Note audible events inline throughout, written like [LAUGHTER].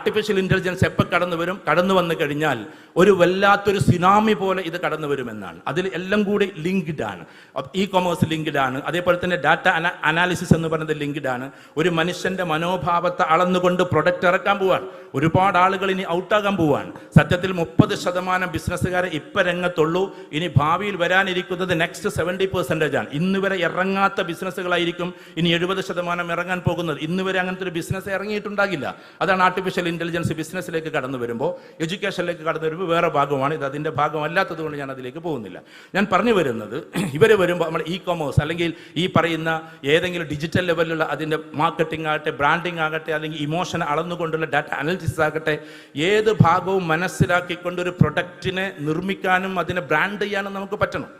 Artificial intelligence എപ്പോൾ കടന്നു വരും? കടന്നു വന്നു കഴിഞ്ഞാൽ ഒരു വല്ലാത്തൊരു സുനാമി പോലെ ഇത് കടന്നു വരുമെന്നാണ്. അതിൽ എല്ലാം കൂടി ലിങ്ക്ഡ് ആണ്. ഇ കൊമേഴ്സ് ലിങ്ക്ഡ് ആണ്. അതേപോലെ തന്നെ ഡാറ്റ അനാലിസിസ് എന്ന് പറയുന്നത് ലിങ്ക്ഡ് ആണ്. ഒരു മനുഷ്യന്റെ മനോഭാവത്തെ അളന്നുകൊണ്ട് പ്രൊഡക്റ്റ് ഇറക്കാൻ പോവാണ്. ഒരുപാട് ആളുകൾ ഇനി ഔട്ടാകാൻ പോവാണ്. സത്യത്തിൽ മുപ്പത് ശതമാനം ബിസിനസ്സുകാരെ ഇപ്പം രംഗത്തുള്ളൂ. ഇനി ഭാവിയിൽ വരാനിരിക്കുന്നത് നെക്സ്റ്റ് സെവന്റി പെർസെന്റേജ് ആണ്. ഇന്ന് വരെ ഇറങ്ങാത്ത ബിസിനസ്സുകളായിരിക്കും ഇനി എഴുപത് ശതമാനം ഇറങ്ങാൻ പോകുന്നത്. ഇന്ന് വരെ അങ്ങനത്തെ ഒരു ബിസിനസ് ഇറങ്ങിയിട്ടുണ്ടാകില്ല. അതാണ് ആർട്ടിഫിഷ്യൽ ഇന്റലിജൻസ് ബിസിനസ്സിലേക്ക് കടന്നു വരുമ്പോൾ എഡ്യൂക്കേഷനിലേക്ക് കടന്നു വരുമ്പോൾ വേറെ ഭാഗമാണ്. ഇത് അതിന്റെ ഭാഗമല്ലാത്തത് കൊണ്ട് ഞാൻ അതിലേക്ക് പോകുന്നില്ല. ഞാൻ പറഞ്ഞു വരുന്നത് [CLEARS THROAT] ഇവർ വരുമ്പോൾ നമ്മൾ ഇ കൊമേഴ്സ് അല്ലെങ്കിൽ ഈ പറയുന്ന ഏതെങ്കിലും ഡിജിറ്റൽ ലെവലിലുള്ള അതിന്റെ മാർക്കറ്റിംഗ് ആകട്ടെ ബ്രാൻഡിംഗ് ആകട്ടെ അല്ലെങ്കിൽ ഇമോഷൻ അളന്നുകൊണ്ടുള്ള ഡാറ്റ അനാലിസിസ് ആകട്ടെ ഏത് ഭാഗവും മനസ്സിലാക്കിക്കൊണ്ട് ഒരു പ്രൊഡക്റ്റിനെ നിർമ്മിക്കാനും അതിനെ ബ്രാൻഡ് ചെയ്യാനും നമുക്ക് പറ്റണം.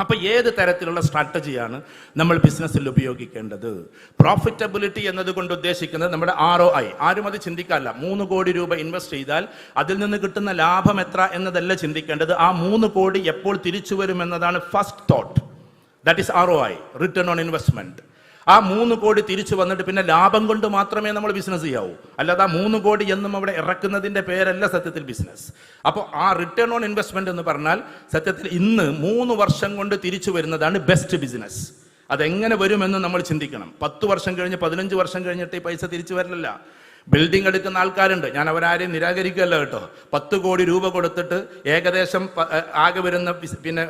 അപ്പോൾ ഏത് തരത്തിലുള്ള സ്ട്രാറ്റജിയാണ് നമ്മൾ ബിസിനസ്സിൽ ഉപയോഗിക്കേണ്ടത്? പ്രോഫിറ്റബിലിറ്റി എന്നതുകൊണ്ട് ഉദ്ദേശിക്കുന്നത് നമ്മുടെ ആർ ഒ ഐ ആരും അത് ചിന്തിക്കാറില്ല. മൂന്ന് കോടി രൂപ ഇൻവെസ്റ്റ് ചെയ്താൽ അതിൽ നിന്ന് കിട്ടുന്ന ലാഭം എത്ര എന്നതല്ല ചിന്തിക്കേണ്ടത്. ആ മൂന്ന് കോടി എപ്പോൾ തിരിച്ചു വരും എന്നതാണ് first thought that is R O I return on investment ആ മൂന്ന് കോടി തിരിച്ചു വന്നിട്ട് പിന്നെ ലാഭം കൊണ്ട് മാത്രമേ നമ്മൾ ബിസിനസ് ചെയ്യാവൂ. അല്ലാതെ ആ മൂന്ന് കോടി എന്നും അവിടെ ഇറക്കുന്നതിന്റെ പേരല്ല സത്യത്തിൽ ബിസിനസ് അപ്പോൾ ആ റിട്ടേൺ ഓൺ ഇൻവെസ്റ്റ്മെന്റ് എന്ന് പറഞ്ഞാൽ സത്യത്തിൽ ഇന്ന് മൂന്ന് വർഷം കൊണ്ട് തിരിച്ചു വരുന്നതാണ് ബെസ്റ്റ് ബിസിനസ് അതെങ്ങനെ വരുമെന്ന് നമ്മൾ ചിന്തിക്കണം. പത്ത് വർഷം കഴിഞ്ഞ് പതിനഞ്ച് വർഷം കഴിഞ്ഞിട്ട് ഈ പൈസ തിരിച്ചു വരില്ല ബിൽഡിംഗ് എടുക്കുന്ന ആൾക്കാരുണ്ട്. ഞാൻ അവരാരെയും നിരാകരിക്കുകയല്ല കേട്ടോ. പത്ത് കോടി രൂപ കൊടുത്തിട്ട് ഏകദേശം ആകെ വരുന്ന പിന്നെ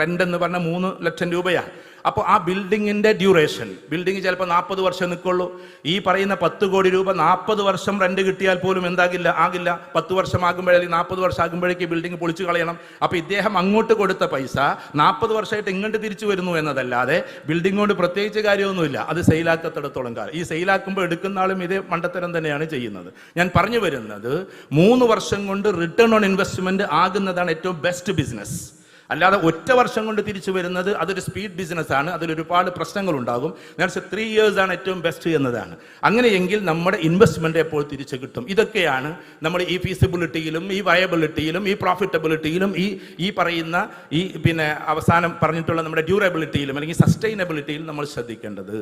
റെന്റ് എന്ന് പറഞ്ഞ മൂന്ന് ലക്ഷം രൂപയാണ് അപ്പോൾ ആ ബിൽഡിങ്ങിന്റെ ഡ്യൂറേഷൻ ബിൽഡിംഗ് ചിലപ്പോൾ നാൽപ്പത് വർഷം നിൽക്കുള്ളൂ ഈ പറയുന്ന പത്ത് കോടി രൂപ നാൽപ്പത് വർഷം റെന്റ് കിട്ടിയാൽ പോലും എന്താകില്ല ആകില്ല. പത്ത് വർഷം ആകുമ്പോഴേ നാൽപ്പത് വർഷം ആകുമ്പോഴേക്ക് ബിൽഡിംഗ് പൊളിച്ചു കളയണം. അപ്പോൾ ഇദ്ദേഹം അങ്ങോട്ട് കൊടുത്ത പൈസ നാൽപ്പത് വർഷമായിട്ട് ഇങ്ങോട്ട് തിരിച്ചു വരുന്നു എന്നതല്ലാതെ ബിൽഡിംഗ് കൊണ്ട് പ്രത്യേകിച്ച് കാര്യമൊന്നുമില്ല. അത് സെയിലാക്കത്തിടത്തോളം കാലം. ഈ സെയിലാക്കുമ്പോൾ എടുക്കുന്ന ആളും ഇതേ മണ്ടത്തരം തന്നെയാണ് ചെയ്യുന്നത്. ഞാൻ പറഞ്ഞു വരുന്നത് മൂന്ന് വർഷം കൊണ്ട് റിട്ടേൺ ഓൺ ഇൻവെസ്റ്റ്മെന്റ് ആകുന്നതാണ് ഏറ്റവും ബെസ്റ്റ് ബിസിനസ് അല്ലാതെ ഒറ്റ വർഷം കൊണ്ട് തിരിച്ചു വരുന്നത് അതൊരു സ്പീഡ് ബിസിനസ് ആണ്. അതിൽ ഒരുപാട് പ്രശ്നങ്ങൾ ഉണ്ടാകും നേരത്തെ ത്രീ ഇയേഴ്സ് ആണ് ഏറ്റവും ബെസ്റ്റ് എന്നതാണ്. അങ്ങനെയെങ്കിൽ നമ്മുടെ ഇൻവെസ്റ്റ്മെന്റ് എപ്പോൾ തിരിച്ചു കിട്ടും? ഇതൊക്കെയാണ് നമ്മൾ ഈ ഫീസിബിലിറ്റിയിലും ഈ വയബിലിറ്റിയിലും ഈ പ്രോഫിറ്റബിലിറ്റിയിലും ഈ ഈ പറയുന്ന ഈ പിന്നെ അവസാനം പറഞ്ഞിട്ടുള്ള നമ്മുടെ ഡ്യൂറബിലിറ്റിയിലും അല്ലെങ്കിൽ സസ്റ്റൈനബിലിറ്റിയിലും നമ്മൾ ശ്രദ്ധിക്കേണ്ടത്.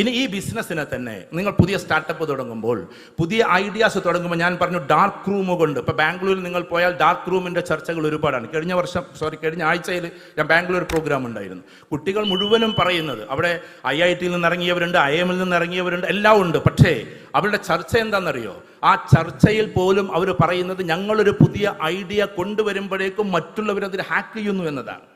ഇനി ഈ ബിസിനസ്സിനെ തന്നെ നിങ്ങൾ പുതിയ സ്റ്റാർട്ടപ്പ് തുടങ്ങുമ്പോൾ പുതിയ ഐഡിയാസ് തുടങ്ങുമ്പോൾ ഞാൻ പറഞ്ഞു ഡാർക്ക് റൂം കൊണ്ട്. ഇപ്പോൾ ബാംഗ്ലൂരിൽ നിങ്ങൾ പോയാൽ ഡാർക്ക് റൂമിന്റെ ചർച്ചകൾ ഒരുപാടാണ്. കഴിഞ്ഞ വർഷം സോറി കഴിഞ്ഞ ആഴ്ചയിൽ ഞാൻ ബാംഗ്ലൂർ പ്രോഗ്രാം ഉണ്ടായിരുന്നു. കുട്ടികൾ മുഴുവനും പറയുന്നത് അവിടെ ഐ ഐ ടിയിൽ നിന്ന് ഇറങ്ങിയവരുണ്ട് ഐ എമ്മിൽ നിന്ന് ഇറങ്ങിയവരുണ്ട് എല്ലാം ഉണ്ട്. പക്ഷേ അവരുടെ ചർച്ച എന്താണെന്നറിയോ? ആ ചർച്ചയിൽ പോലും അവർ പറയുന്നത് ഞങ്ങളൊരു പുതിയ ഐഡിയ കൊണ്ടുവരുമ്പോഴേക്കും മറ്റുള്ളവരതിൽ ഹാക്ക് ചെയ്യുന്നു എന്നതാണ്.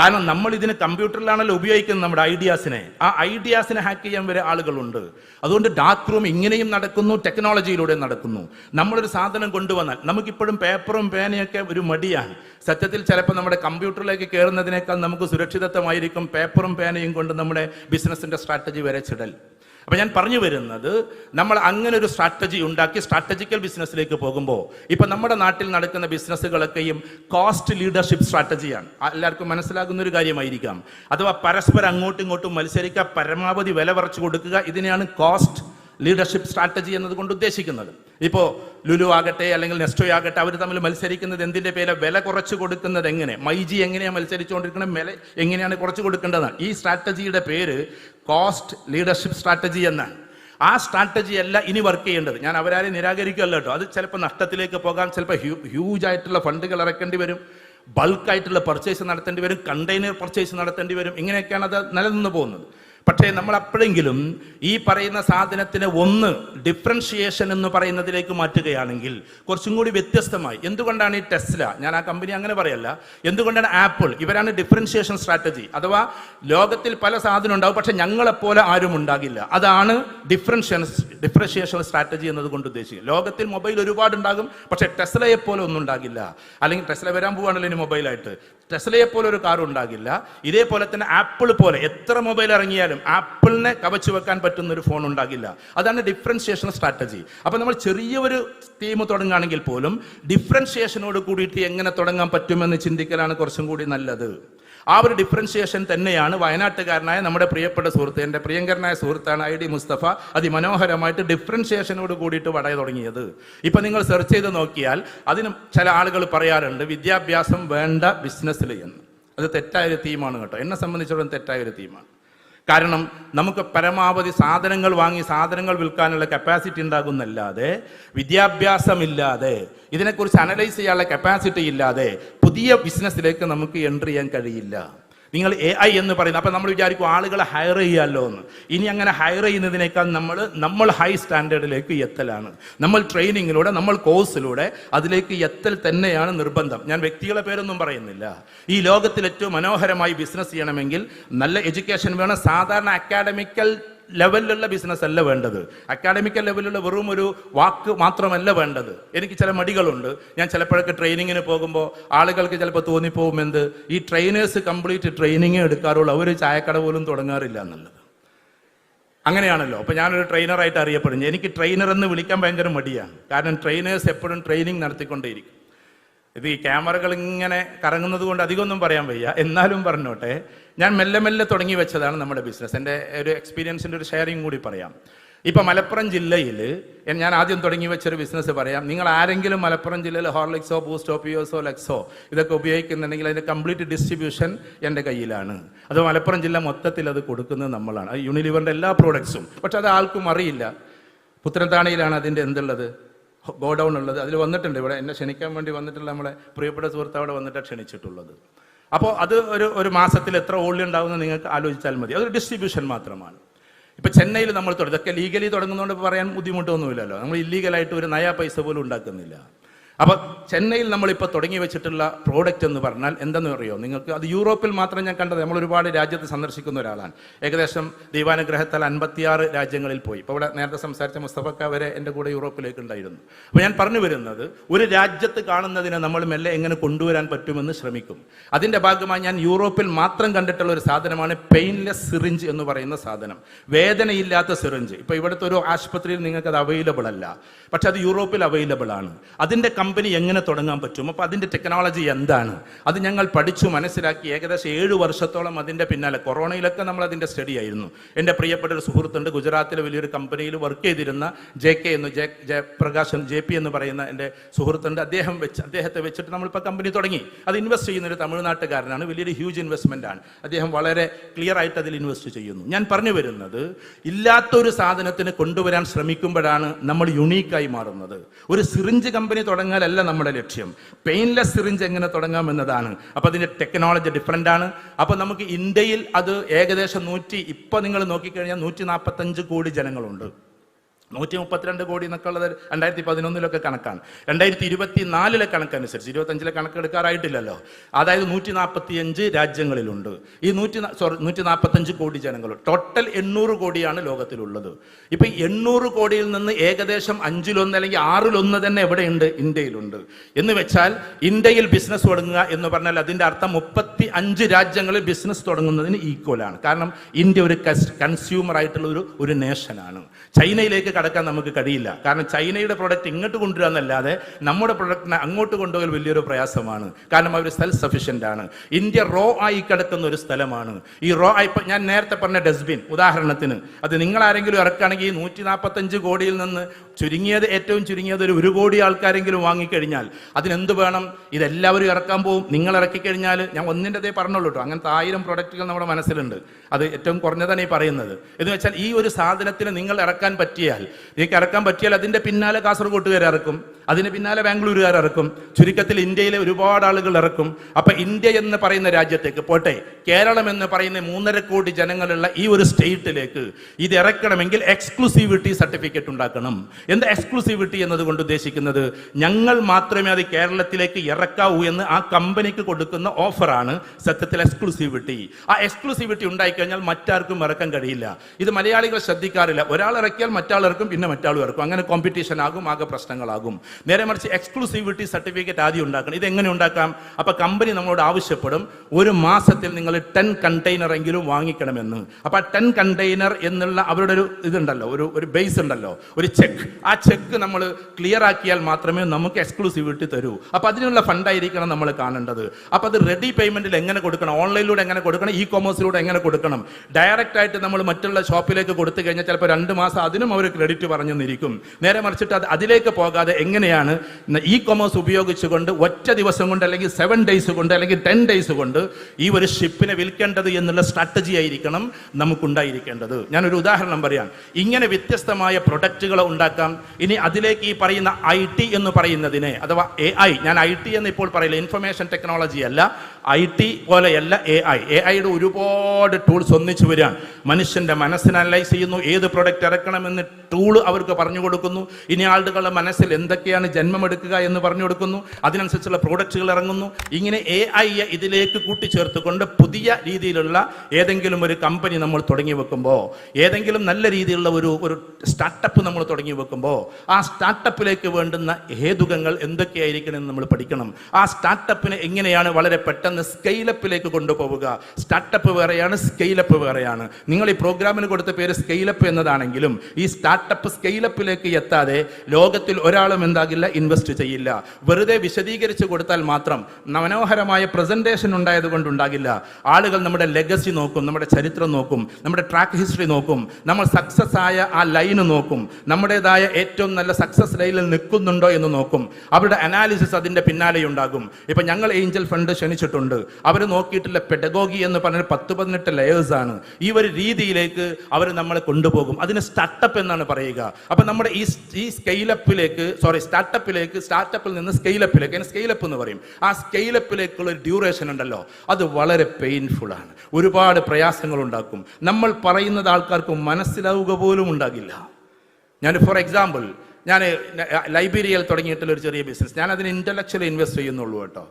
കാരണം നമ്മൾ ഇതിനെ കമ്പ്യൂട്ടറിലാണല്ലോ ഉപയോഗിക്കുന്നത് നമ്മുടെ ഐഡിയാസിനെ. ആ ഐഡിയാസിനെ ഹാക്ക് ചെയ്യാൻ വരെ ആളുകളുണ്ട്. അതുകൊണ്ട് ഡാർക്ക് റൂം ഇങ്ങനെയും നടക്കുന്നു ടെക്നോളജിയിലൂടെ നടക്കുന്നു. നമ്മളൊരു സാധനം കൊണ്ടുവന്നാൽ നമുക്കിപ്പോഴും പേപ്പറും പേനയൊക്കെ ഒരു മടിയാണ്. സത്യത്തിൽ ചിലപ്പോൾ നമ്മുടെ കമ്പ്യൂട്ടറിലേക്ക് കയറുന്നതിനേക്കാൾ നമുക്ക് സുരക്ഷിതത്വമായിരിക്കും പേപ്പറും പേനയും കൊണ്ട് നമ്മുടെ ബിസിനസിന്റെ സ്ട്രാറ്റജി വരച്ചിടൽ അപ്പൊ ഞാൻ പറഞ്ഞു വരുന്നത് നമ്മൾ അങ്ങനെ ഒരു സ്ട്രാറ്റജി ഉണ്ടാക്കി സ്ട്രാറ്റജിക്കൽ ബിസിനസ്സിലേക്ക് പോകുമ്പോൾ ഇപ്പൊ നമ്മുടെ നാട്ടിൽ നടക്കുന്ന ബിസിനസ്സുകളൊക്കെയും കോസ്റ്റ് ലീഡർഷിപ്പ് സ്ട്രാറ്റജിയാണ് എല്ലാവർക്കും മനസ്സിലാകുന്ന ഒരു കാര്യമായിരിക്കാം. അഥവാ പരസ്പരം അങ്ങോട്ടും ഇങ്ങോട്ടും മത്സരിക്കുക പരമാവധി വില കുറച്ച് കൊടുക്കുക ഇതിനെയാണ് കോസ്റ്റ് ലീഡർഷിപ്പ് സ്ട്രാറ്റജി എന്നതുകൊണ്ട് ഉദ്ദേശിക്കുന്നത്. ഇപ്പോൾ ലുലു ആകട്ടെ അല്ലെങ്കിൽ നെസ്റ്റോ ആകട്ടെ അവർ തമ്മിൽ മത്സരിക്കുന്നത് എന്തിന്റെ പേര് വില കുറച്ച് കൊടുക്കുന്നത് എങ്ങനെ? മൈജി എങ്ങനെയാണ് മത്സരിച്ചുകൊണ്ടിരിക്കുന്നത് വില എങ്ങനെയാണ് കുറച്ച് കൊടുക്കേണ്ടതാണ് ഈ സ്ട്രാറ്റജിയുടെ പേര് കോസ്റ്റ് ലീഡർഷിപ്പ് സ്ട്രാറ്റജി എന്നാണ്. ആ സ്ട്രാറ്റജി അല്ല ഇനി വർക്ക് ചെയ്യേണ്ടത്. ഞാൻ അവരാരെ നിരാകരിക്കുകയല്ല കേട്ടോ. അത് ചിലപ്പോൾ നഷ്ടത്തിലേക്ക് പോകാൻ ചിലപ്പോൾ ഹ്യൂ ഹ്യൂജ് ആയിട്ടുള്ള ഫണ്ടുകൾ ഇറക്കേണ്ടി വരും ബൾക്കായിട്ടുള്ള പർച്ചേസ് നടത്തേണ്ടി വരും കണ്ടെയ്നർ പർച്ചേസ് നടത്തേണ്ടി വരും. ഇങ്ങനെയൊക്കെയാണ് അത് നിലനിന്ന് പോകുന്നത്. പക്ഷേ നമ്മൾ അപ്പോഴെങ്കിലും ഈ പറയുന്ന സാധനത്തിന് ഒന്ന് ഡിഫറൻഷിയേഷൻ എന്ന് പറയുന്നതിലേക്ക് മാറ്റുകയാണെങ്കിൽ കുറച്ചും കൂടി വ്യത്യസ്തമായി. എന്തുകൊണ്ടാണ് ഈ ടെസ്ല? ഞാൻ ആ കമ്പനി അങ്ങനെ പറയല്ല. എന്തുകൊണ്ടാണ് ആപ്പിൾ? ഇവരാണ് ഡിഫറൻഷിയേഷൻ സ്ട്രാറ്റജി അഥവാ ലോകത്തിൽ പല സാധനം ഉണ്ടാവും പക്ഷെ ഞങ്ങളെപ്പോലെ ആരും ഉണ്ടാകില്ല. അതാണ് ഡിഫറൻഷിയേഷൻ ഡിഫറൻഷിയേഷൻ സ്ട്രാറ്റജി എന്നതുകൊണ്ട് ഉദ്ദേശിക്കുക ലോകത്തിൽ മൊബൈൽ ഒരുപാട് ഉണ്ടാകും പക്ഷെ ടെസ്ലയെ പോലെ ഒന്നും ഉണ്ടാകില്ല. അല്ലെങ്കിൽ ടെസ്ല വരാൻ പോവുകയാണല്ലോ ഇനി മൊബൈലായിട്ട് ടെസ്ലയെ പോലെ ഒരു കാർ ഉണ്ടാകില്ല. ഇതേപോലെ തന്നെ ആപ്പിൾ പോലെ എത്ര മൊബൈൽ ഇറങ്ങിയാലും ആപ്പിളിനെ കവച്ചു വെക്കാൻ പറ്റുന്ന ഒരു ഫോൺ ഉണ്ടാകില്ല. അതാണ് ഡിഫറൻഷിയേഷൻ സ്ട്രാറ്റജി അപ്പൊ നമ്മൾ ചെറിയൊരു തീം തുടങ്ങുകയാണെങ്കിൽ പോലും ഡിഫറൻഷിയേഷനോട് കൂടിയിട്ട് എങ്ങനെ തുടങ്ങാൻ പറ്റുമെന്ന് ചിന്തിക്കലാണ് കുറച്ചും കൂടി നല്ലത്. ആ ഒരു ഡിഫറൻഷിയേഷൻ തന്നെയാണ് വയനാട്ടുകാരനായ നമ്മുടെ പ്രിയപ്പെട്ട സുഹൃത്ത്. എന്റെ പ്രിയങ്കരനായ സുഹൃത്താണ് ഐ ഡി മുസ്തഫ. അതിമനോഹരമായിട്ട് ഡിഫറൻഷിയേഷനോട് കൂടിയിട്ട് വടയ തുടങ്ങിയത്. ഇപ്പം നിങ്ങൾ സെർച്ച് ചെയ്ത് നോക്കിയാൽ അതിന് ചില ആളുകൾ പറയാറുണ്ട് വിദ്യാഭ്യാസം വേണ്ട ബിസിനസ്സിൽ എന്ന്. അത് തെറ്റായൊരു തീമാണ് കേട്ടോ. എന്നെ സംബന്ധിച്ചിടത്തോളം തെറ്റായൊരു തീമാണ് കാരണം നമുക്ക് പരമാവധി സാധനങ്ങൾ വാങ്ങി സാധനങ്ങൾ വിൽക്കാനുള്ള കപ്പാസിറ്റി ഉണ്ടാകുന്നല്ലാതെ വിദ്യാഭ്യാസമില്ലാതെ ഇതിനെക്കുറിച്ച് അനലൈസ് ചെയ്യാനുള്ള കപ്പാസിറ്റി ഇല്ലാതെ പുതിയ ബിസിനസ്സിലേക്ക് നമുക്ക് എൻട്രി ചെയ്യാൻ കഴിയില്ല. നിങ്ങൾ എ ഐ എന്ന് പറയുന്നത്. അപ്പം നമ്മൾ വിചാരിക്കും ആളുകളെ ഹയർ ചെയ്യാമല്ലോ എന്ന്. ഇനി അങ്ങനെ ഹയർ ചെയ്യുന്നതിനേക്കാൾ നമ്മൾ നമ്മൾ ഹൈ സ്റ്റാൻഡേർഡിലേക്ക് എത്തലാണ്. നമ്മൾ ട്രെയിനിങ്ങിലൂടെ നമ്മൾ കോഴ്സിലൂടെ അതിലേക്ക് എത്തൽ തന്നെയാണ് നിർബന്ധം. ഞാൻ വ്യക്തികളെ പേരൊന്നും പറയുന്നില്ല. ഈ ലോകത്തിൽ ഏറ്റവും മനോഹരമായി ബിസിനസ് ചെയ്യണമെങ്കിൽ നല്ല എഡ്യൂക്കേഷൻ വേണം. സാധാരണ അക്കാഡമിക്കൽ ലെവലിലുള്ള ബിസിനസ് അല്ല വേണ്ടത്. അക്കാഡമിക്കൽ ലെവലിലുള്ള വെറും ഒരു വാക്ക് മാത്രമല്ല വേണ്ടത്. എനിക്ക് ചില മടികളുണ്ട്. ഞാൻ ചിലപ്പോഴൊക്കെ ട്രെയിനിങ്ങിന് പോകുമ്പോൾ ആളുകൾക്ക് ചിലപ്പോൾ തോന്നിപ്പോകും എന്ത്? ഈ ട്രെയിനേഴ്സ് കംപ്ലീറ്റ് ട്രെയിനിങ് എടുക്കാറുള്ളൂ. അവർ ചായക്കട പോലും തുടങ്ങാറില്ല എന്നുള്ളത്. അങ്ങനെയാണല്ലോ. അപ്പോൾ ഞാനൊരു ട്രെയിനറായിട്ട് അറിയപ്പെടുന്നു. എനിക്ക് ട്രെയിനർ എന്ന് വിളിക്കാൻ ഭയങ്കര മടിയാണ്. കാരണം ട്രെയിനേഴ്സ് എപ്പോഴും ട്രെയിനിങ് നടത്തിക്കൊണ്ടേയിരിക്കും. ഇത് ഈ ക്യാമറകൾ ഇങ്ങനെ കറങ്ങുന്നത് കൊണ്ട് അധികമൊന്നും പറയാൻ വയ്യ. എന്നാലും പറഞ്ഞോട്ടെ ഞാൻ മെല്ലെ മെല്ലെ തുടങ്ങി വെച്ചതാണ് നമ്മുടെ ബിസിനസ് എന്റെ ഒരു എക്സ്പീരിയൻസിന്റെ ഒരു ഷെയറിങ് കൂടി പറയാം. ഇപ്പം മലപ്പുറം ജില്ലയിൽ ഞാൻ ആദ്യം തുടങ്ങി വെച്ചൊരു ബിസിനസ് പറയാം. നിങ്ങൾ ആരെങ്കിലും മലപ്പുറം ജില്ലയിൽ ഹോർലിക്സോ ബൂസ്റ്റോ പിയോസോ ലെക്സോ ഇതൊക്കെ ഉപയോഗിക്കുന്നുണ്ടെങ്കിൽ അതിന്റെ കംപ്ലീറ്റ് ഡിസ്ട്രിബ്യൂഷൻ എന്റെ കയ്യിലാണ്. അത് മലപ്പുറം ജില്ല മൊത്തത്തിൽ അത് കൊടുക്കുന്നത് നമ്മളാണ്. യൂണിലിവറിന്റെ എല്ലാ പ്രോഡക്ട്സും പക്ഷെ അത് ആൾക്കും അറിയില്ല. പുത്തനത്താണിയിലാണ് അതിന്റെ എന്തുള്ളത്? ഗോഡൗൺ ഉള്ളത്. അതിൽ വന്നിട്ടുണ്ട്. ഇവിടെ എന്നെ ക്ഷണിക്കാൻ വേണ്ടി വന്നിട്ടുള്ള നമ്മളെ പ്രിയപ്പെട്ട സുഹൃത്ത് അവിടെ വന്നിട്ട് ക്ഷണിച്ചിട്ടുള്ളത്. അപ്പോൾ അത് ഒരു ഒരു മാസത്തിൽ എത്ര ഓൾഡ് ഉണ്ടാവുമെന്ന് നിങ്ങൾക്ക് ആലോചിച്ചാൽ മതി. അതൊരു ഡിസ്ട്രിബ്യൂഷൻ മാത്രമാണ്. ഇപ്പൊ ചെന്നൈയിൽ നമ്മൾ തുടങ്ങും ഇതൊക്കെ ലീഗലി തുടങ്ങുന്നതുകൊണ്ട് പറയാൻ ബുദ്ധിമുട്ടൊന്നുമില്ലല്ലോ. നമ്മൾ ഇല്ലീഗലായിട്ട് ഒരു നയാ പൈസ പോലും ഉണ്ടാക്കുന്നില്ല. അപ്പൊ ചെന്നൈയിൽ നമ്മളിപ്പോൾ തുടങ്ങി വെച്ചിട്ടുള്ള പ്രോഡക്റ്റ് എന്ന് പറഞ്ഞാൽ എന്തെന്ന് അറിയോ? നിങ്ങൾക്ക് അത് യൂറോപ്പിൽ മാത്രം ഞാൻ കണ്ടത്. നമ്മൾ ഒരുപാട് രാജ്യത്ത് സന്ദർശിക്കുന്ന ഒരാളാണ്. ഏകദേശം ദൈവാനുഗ്രഹത്താൽ അൻപത്തിയാറ് രാജ്യങ്ങളിൽ പോയി. ഇപ്പോൾ ഇവിടെ നേരത്തെ സംസാരിച്ച മുസ്തഫക്ക വരെ എന്റെ കൂടെ യൂറോപ്പിലേക്ക് ഉണ്ടായിരുന്നു. അപ്പോൾ ഞാൻ പറഞ്ഞു വരുന്നത് ഒരു രാജ്യത്ത് കാണുന്നതിനെ നമ്മൾ മെല്ലെ എങ്ങനെ കൊണ്ടുവരാൻ പറ്റുമെന്ന് ശ്രമിക്കും. അതിന്റെ ഭാഗമായി ഞാൻ യൂറോപ്പിൽ മാത്രം കണ്ടിട്ടുള്ള ഒരു സാധനമാണ് പെയിൻലെസ് സിറിഞ്ച് എന്ന് പറയുന്ന സാധനം. വേദനയില്ലാത്ത സിറിഞ്ച്. ഇപ്പോൾ ഇവിടുത്തെ ഒരു ആശുപത്രിയിൽ നിങ്ങൾക്ക് അത് അവൈലബിൾ അല്ല. പക്ഷെ അത് യൂറോപ്പിൽ അവൈലബിൾ ആണ്. അതിന്റെ കമ്പനി എങ്ങനെ തുടങ്ങാൻ പറ്റും? അപ്പോൾ അതിന്റെ ടെക്നോളജി എന്താണ്? അത് ഞങ്ങൾ പഠിച്ചു മനസ്സിലാക്കി ഏകദേശം ഏഴ് വർഷത്തോളം അതിന്റെ പിന്നാലെ. കൊറോണയിലൊക്കെ നമ്മൾ അതിന്റെ സ്റ്റഡി ആയിരുന്നു. എന്റെ പ്രിയപ്പെട്ട ഒരു സുഹൃത്തുണ്ട് ഗുജറാത്തിലെ വലിയൊരു കമ്പനിയിൽ വർക്ക് ചെയ്തിരുന്ന ജെ കെ എന്ന് ജെ ജയപ്രകാശൻ ജെ പി എന്ന് പറയുന്ന എന്റെ സുഹൃത്തുണ്ട്. അദ്ദേഹം വെച്ച് അദ്ദേഹത്തെ വെച്ചിട്ട് നമ്മളിപ്പോൾ കമ്പനി തുടങ്ങി. അത് ഇൻവെസ്റ്റ് ചെയ്യുന്ന ഒരു തമിഴ്നാട്ടുകാരനാണ്. വലിയൊരു ഹ്യൂജ് ഇൻവെസ്റ്റ്മെന്റ് ആണ്. അദ്ദേഹം വളരെ ക്ലിയർ ആയിട്ട് അതിൽ ഇൻവെസ്റ്റ് ചെയ്യുന്നു. ഞാൻ പറഞ്ഞു വരുന്നത് ഇല്ലാത്തൊരു സാധനത്തിന് കൊണ്ടുവരാൻ ശ്രമിക്കുമ്പോഴാണ് നമ്മൾ യുണീക്കായി മാറുന്നത്. ഒരു സിറിഞ്ച് കമ്പനി തുടങ്ങാനല്ല നമ്മുടെ ലക്ഷ്യം. പെയിൻലെസ് സിറിഞ്ച് എങ്ങനെ തുടങ്ങാം എന്നതാണ്. അപ്പോൾ അതിന്റെ ടെക്നോളജി ഡിഫറെന്റ് ആണ്. അപ്പോൾ നമുക്ക് ഇന്ത്യയിൽ അത് ഏകദേശം നൂറ്റി ഇപ്പോൾ നിങ്ങൾ നോക്കിക്കഴിഞ്ഞാൽ നൂറ്റി നാൽപ്പത്തഞ്ച് കോടി ജനങ്ങളുണ്ട്. നൂറ്റി മുപ്പത്തിരണ്ട് കോടി എന്നൊക്കെ ഉള്ളത് രണ്ടായിരത്തി പതിനൊന്നിലൊക്കെ കണക്കാണ്. രണ്ടായിരത്തി ഇരുപത്തി നാലിലെ കണക്കനുസരിച്ച് ഇരുപത്തഞ്ചിലെ കണക്ക് എടുക്കാറായിട്ടില്ലല്ലോ അതായത് നൂറ്റി നാൽപ്പത്തി അഞ്ച് രാജ്യങ്ങളിലുണ്ട്. ഈ നൂറ്റി സോറി നൂറ്റി നാൽപ്പത്തഞ്ച് കോടി ജനങ്ങൾ. ടോട്ടൽ എണ്ണൂറ് കോടിയാണ് ലോകത്തിലുള്ളത്. ഇപ്പൊ എണ്ണൂറ് കോടിയിൽ നിന്ന് ഏകദേശം അഞ്ചിലൊന്ന് അല്ലെങ്കിൽ ആറിലൊന്ന് തന്നെ എവിടെയുണ്ട്? ഇന്ത്യയിലുണ്ട്. എന്ന് വെച്ചാൽ ഇന്ത്യയിൽ ബിസിനസ് തുടങ്ങുക എന്ന് പറഞ്ഞാൽ അതിന്റെ അർത്ഥം മുപ്പത്തി അഞ്ച് രാജ്യങ്ങളിൽ ബിസിനസ് തുടങ്ങുന്നതിന് ഈക്വലാണ് കാരണം ഇന്ത്യ ഒരു കൺസ്യൂമർ ആയിട്ടുള്ള ഒരു ഒരു നേഷനാണ് ചൈനയിലേക്ക് കടക്കാൻ നമുക്ക് കഴിയില്ല. കാരണം ചൈനയുടെ പ്രൊഡക്റ്റ് ഇങ്ങോട്ട് കൊണ്ടുവരിക എന്നല്ലാതെ നമ്മുടെ പ്രൊഡക്റ്റിനെ അങ്ങോട്ട് കൊണ്ടുപോകൽ വലിയൊരു പ്രയാസമാണ്. കാരണം അവർ സെൽഫ് സഫീഷ്യന്റ് ആണ്. ഇന്ത്യ റോ ആയി കിടക്കുന്ന ഒരു സ്ഥലമാണ്. ഈ റോ ആയി ഞാൻ നേരത്തെ പറഞ്ഞ ഡസ്റ്റ്ബിൻ ഉദാഹരണത്തിന്. അത് നിങ്ങൾ ആരെങ്കിലും ഇറക്കുകയാണെങ്കിൽ ഈ നൂറ്റി നാൽപ്പത്തഞ്ച് കോടിയിൽ നിന്ന് ചുരുങ്ങിയത് ഏറ്റവും ചുരുങ്ങിയത് ഒരു ഒരു കോടി ആൾക്കാരെങ്കിലും വാങ്ങിക്കഴിഞ്ഞാൽ അതിനെന്ത് വേണം? ഇതെല്ലാവരും ഇറക്കാൻ പോകും. നിങ്ങൾ ഇറക്കിക്കഴിഞ്ഞാൽ ഞാൻ ഒന്നിന്റെതേ പറഞ്ഞുള്ളൂ കേട്ടോ. അങ്ങനത്തെ ആയിരം പ്രൊഡക്റ്റുകൾ നമ്മുടെ മനസ്സിലുണ്ട്. അത് ഏറ്റവും കുറഞ്ഞതാണ് ഈ പറയുന്നത്. എന്ന് വെച്ചാൽ ഈ ഒരു സാധനത്തിന് നിങ്ങൾ ഇറക്കാൻ പറ്റിയാൽ നിങ്ങൾക്ക് കിടക്കാൻ പറ്റിയാൽ അതിന്റെ പിന്നാലെ കാസർഗോട്ടുകാർ ഇറക്കും. അതിന് പിന്നാലെ ബാംഗ്ലൂരുകാർ ഇറക്കും ചുരുക്കത്തിൽ ഇന്ത്യയിലെ ഒരുപാട് ആളുകൾ ഇറക്കും അപ്പൊ ഇന്ത്യ എന്ന് പറയുന്ന രാജ്യത്തേക്ക് പോട്ടെ കേരളം എന്ന് പറയുന്ന മൂന്നര കോടി ജനങ്ങളുള്ള ഈ ഒരു സ്റ്റേറ്റിലേക്ക് ഇത് ഇറക്കണമെങ്കിൽ എക്സ്ക്ലൂസിവിറ്റി സർട്ടിഫിക്കറ്റ് ഉണ്ടാക്കണം. എന്ത് എക്സ്ക്ലൂസിവിറ്റി എന്നതുകൊണ്ട് ഉദ്ദേശിക്കുന്നത്? ഞങ്ങൾ മാത്രമേ അത് കേരളത്തിലേക്ക് ഇറക്കാവൂ എന്ന് ആ കമ്പനിക്ക് കൊടുക്കുന്ന ഓഫറാണ് സത്യത്തിൽ എക്സ്ക്ലൂസിവിറ്റി. ആ എക്സ്ക്ലൂസിവിറ്റി ഉണ്ടായിക്കഴിഞ്ഞാൽ മറ്റാർക്കും ഇറക്കാൻ കഴിയില്ല. ഇത് മലയാളികൾ ശ്രദ്ധിക്കാറില്ല. ഒരാൾ ഇറക്കിയാൽ മറ്റാൾ ഇറക്കും പിന്നെ മറ്റാളും ഇറക്കും. അങ്ങനെ കോമ്പറ്റീഷൻ ആകും ആകെ പ്രശ്നങ്ങളാകും. നേരെ മറിച്ച് എക്സ്ക്ലൂസിവിറ്റി സർട്ടിഫിക്കറ്റ് ആദ്യം ഉണ്ടാക്കണം. ഇത് എങ്ങനെ ഉണ്ടാക്കാം? അപ്പൊ കമ്പനി നമ്മളോട് ആവശ്യപ്പെടും ഒരു മാസത്തിൽ നിങ്ങൾ ടെൻ കണ്ടെയ്നർ എങ്കിലും വാങ്ങിക്കണമെന്ന്. അപ്പൊ ആ ടെൻ കണ്ടെയ്നർ എന്നുള്ള അവരുടെ ഒരു ഇതുണ്ടല്ലോ ഒരു ഒരു ബേസ് ഉണ്ടല്ലോ ഒരു ചെക്ക് ആ ചെക്ക് നമ്മൾ ക്ലിയർ ആക്കിയാൽ മാത്രമേ നമുക്ക് എക്സ്ക്ലൂസിവിറ്റി തരൂ. അപ്പൊ അതിനുള്ള ഫണ്ടായിരിക്കണം നമ്മൾ കാണേണ്ടത്. അപ്പൊ അത് റെഡി പേയ്മെന്റിൽ എങ്ങനെ കൊടുക്കണം? ഓൺലൈനിലൂടെ എങ്ങനെ കൊടുക്കണം? ഇ കോമേഴ്സിലൂടെ എങ്ങനെ കൊടുക്കണം? ഡയറക്റ്റ് ആയിട്ട് നമ്മൾ മറ്റുള്ള ഷോപ്പിലേക്ക് കൊടുത്തു കഴിഞ്ഞാൽ ചിലപ്പോൾ രണ്ട് മാസം അതിനും അവർ ക്രെഡിറ്റ് പറഞ്ഞു നിന്നിരിക്കും നേരെ മറിച്ചിട്ട് അത് അതിലേക്ക് പോകാതെ എങ്ങനെ എങ്ങനെയാണ് ഇ കൊമേഴ്സ് ഉപയോഗിച്ചുകൊണ്ട് ഒറ്റ ദിവസം കൊണ്ട് അല്ലെങ്കിൽ സെവൻ ഡേയ്സ് കൊണ്ട് അല്ലെങ്കിൽ ടെൻ ഡേയ്സ് കൊണ്ട് ഈ ഒരു ഷിപ്പിനെ വിൽക്കേണ്ടത് എന്നുള്ള സ്ട്രാറ്റജി ആയിരിക്കണം നമുക്കുണ്ടായിരിക്കേണ്ടത്. ഞാനൊരു ഉദാഹരണം പറയാം. ഇങ്ങനെ വ്യത്യസ്തമായ പ്രൊഡക്റ്റുകൾ ഉണ്ടാക്കാം. ഇനി അതിലേക്ക് ഈ പറയുന്ന ഐ ടി എന്ന് പറയുന്നതിനെ അഥവാ എ ഐ ഞാൻ ഐ ടി എന്ന് ഇപ്പോൾ പറയില്ല ഇൻഫർമേഷൻ ടെക്നോളജി അല്ല. ഐ ടി പോലെയല്ല എ ഐ. എ ഐയുടെ ഒരുപാട് ടൂൾസ് ഒന്നിച്ചു വരികയാണ് മനുഷ്യന്റെ മനസ്സിനെ അനലൈസ് ചെയ്യുന്നു. ഏത് പ്രൊഡക്റ്റ് ഇറക്കണമെന്ന് ടൂൾ അവർക്ക് പറഞ്ഞു കൊടുക്കുന്നു. ഇനി ആളുകളുടെ മനസ്സിൽ എന്തൊക്കെയാണ് ജന്മമെടുക്കുക എന്ന് പറഞ്ഞു കൊടുക്കുന്നു. അതിനനുസരിച്ചുള്ള പ്രോഡക്റ്റുകൾ ഇറങ്ങുന്നു. ഇങ്ങനെ എ ഐ ഇതിലേക്ക് കൂട്ടിച്ചേർത്തുകൊണ്ട് പുതിയ രീതിയിലുള്ള ഏതെങ്കിലും ഒരു കമ്പനി നമ്മൾ തുടങ്ങി വെക്കുമ്പോൾ ഏതെങ്കിലും നല്ല രീതിയിലുള്ള ഒരു ഒരു സ്റ്റാർട്ടപ്പ് നമ്മൾ തുടങ്ങി വെക്കുമ്പോൾ ആ സ്റ്റാർട്ടപ്പിലേക്ക് വേണ്ടുന്ന ഹേതുകങ്ങൾ എന്തൊക്കെയായിരിക്കണം എന്ന് നമ്മൾ പഠിക്കണം. ആ സ്റ്റാർട്ടപ്പിനെ എങ്ങനെയാണ് വളരെ പെട്ടെന്ന് സ്കെയിലപ്പിലേക്ക് കൊണ്ടുപോവുക. സ്റ്റാർട്ടപ്പ് വേറെയാണ് സ്കെയിലപ്പ് വേറെയാണ്. നിങ്ങൾ ഈ പ്രോഗ്രാമിന് കൊടുത്ത പേര് സ്കെയിലപ്പ് എന്നതാണെങ്കിലും ഈ സ്റ്റാർട്ടപ്പ് സ്കെയിലപ്പിലേക്ക് എത്താതെ ലോകത്തിൽ ഒരാളും എന്താകില്ല ഇൻവെസ്റ്റ് ചെയ്യില്ല. വെറുതെ വിശദീകരിച്ച് കൊടുത്താൽ മാത്രം മനോഹരമായ പ്രസന്റേഷൻ ഉണ്ടായത് കൊണ്ടുണ്ടാകില്ല ആളുകൾ നമ്മുടെ ലെഗസി നോക്കും നമ്മുടെ ചരിത്രം നോക്കും നമ്മുടെ ട്രാക്ക് ഹിസ്റ്ററി നോക്കും. നമ്മൾ സക്സസ് ആയ ആ ലൈന് നോക്കും. നമ്മുടേതായ ഏറ്റവും നല്ല സക്സസ് ലൈനിൽ നിൽക്കുന്നുണ്ടോ എന്ന് നോക്കും. അവരുടെ അനാലിസിസ് അതിന്റെ പിന്നാലെ ഉണ്ടാകും. ഇപ്പൊ ഞങ്ങൾ ഏഞ്ചൽ ഫണ്ട് ക്ഷണിച്ചിട്ടുണ്ട്. അവർ നോക്കിയിട്ടുള്ള പെഡഗോഗി എന്ന് പറഞ്ഞാൽ പത്ത് പതിനെട്ട് ലെയേഴ്സ് ആണ്. ഈ ഒരു രീതിയിലേക്ക് അവർ നമ്മളെ കൊണ്ടുപോകും. അതിന് സ്റ്റാർട്ടപ്പ് എന്നാണ് പറയുക. അപ്പം നമ്മുടെ ഈ ഈ സ്കെയിലപ്പിലേക്ക് സോറി സ്റ്റാർട്ടപ്പിലേക്ക് സ്റ്റാർട്ടപ്പിൽ നിന്ന് സ്കെയിലപ്പിലേക്ക് അതിന് സ്കെയിലപ്പ് എന്ന് പറയും. ആ സ്കെയിലപ്പിലേക്കുള്ള ഒരു ഡ്യൂറേഷൻ ഉണ്ടല്ലോ. അത് വളരെ പെയിൻഫുൾ ആണ്. ഒരുപാട് പ്രയാസങ്ങൾ ഉണ്ടാക്കും. നമ്മൾ പറയുന്നത് ആൾക്കാർക്ക് മനസ്സിലാവുക പോലും ഉണ്ടാകില്ല. ഞാൻ ഫോർ എക്സാമ്പിൾ ഞാൻ ലൈബ്രറിയിൽ തുടങ്ങിയിട്ടുള്ള ഒരു ചെറിയ ബിസിനസ് ഞാൻ അതിന് ഇന്റലക്ച്വൽ ഇൻവെസ്റ്റ് ചെയ്യുന്നുള്ളൂ കേട്ടോ.